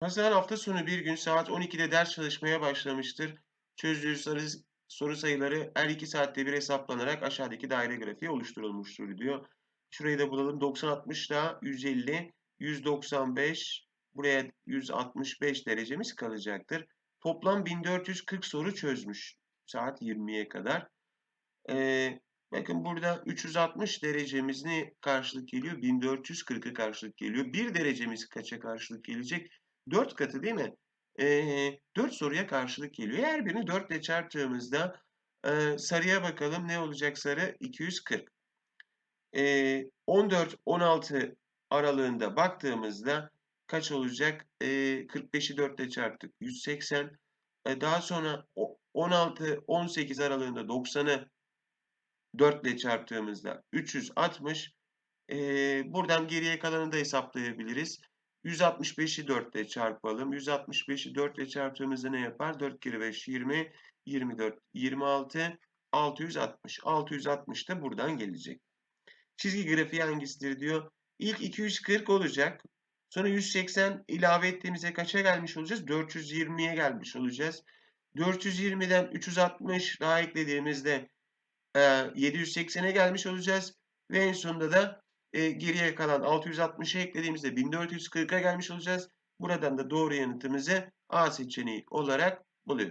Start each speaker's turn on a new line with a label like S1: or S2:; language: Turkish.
S1: Hasan hafta sonu bir gün saat 12'de ders çalışmaya başlamıştır. Çözdüğü soru, sayıları her 2 saatte bir hesaplanarak aşağıdaki daire grafiği oluşturulmuştur diyor. Şurayı da bulalım. 90 60 da 150, 195, buraya 165 derecemiz kalacaktır. Toplam 1440 soru çözmüş saat 20'ye kadar. Ee, bakın burada 360 derecemiz ne karşılık geliyor? 1440'ı karşılık geliyor. 1 derecemiz kaça karşılık gelecek? 4 katı değil mi? Ee, 4 soruya karşılık geliyor. Her birini 4 ile çarptığımızda e, sarıya bakalım ne olacak sarı? 240. Ee, 14-16 aralığında baktığımızda kaç olacak? Ee, 45'i 4 ile çarptık. 180. Ee, daha sonra 16-18 aralığında 90'ı 4 ile çarptığımızda 360. Ee, buradan geriye kalanını da hesaplayabiliriz. 165'i 4 ile çarpalım. 165'i 4 ile çarptığımızda ne yapar? 4 kere 5 20, 24, 26, 660. 660 da buradan gelecek. Çizgi grafiği hangisidir diyor. İlk 240 olacak. Sonra 180 ilave ettiğimizde kaça gelmiş olacağız? 420'ye gelmiş olacağız. 420'den 360 daha eklediğimizde 780'e gelmiş olacağız. Ve en sonunda da e, geriye kalan 660'ı eklediğimizde 1440'a gelmiş olacağız. Buradan da doğru yanıtımızı A seçeneği olarak buluyoruz.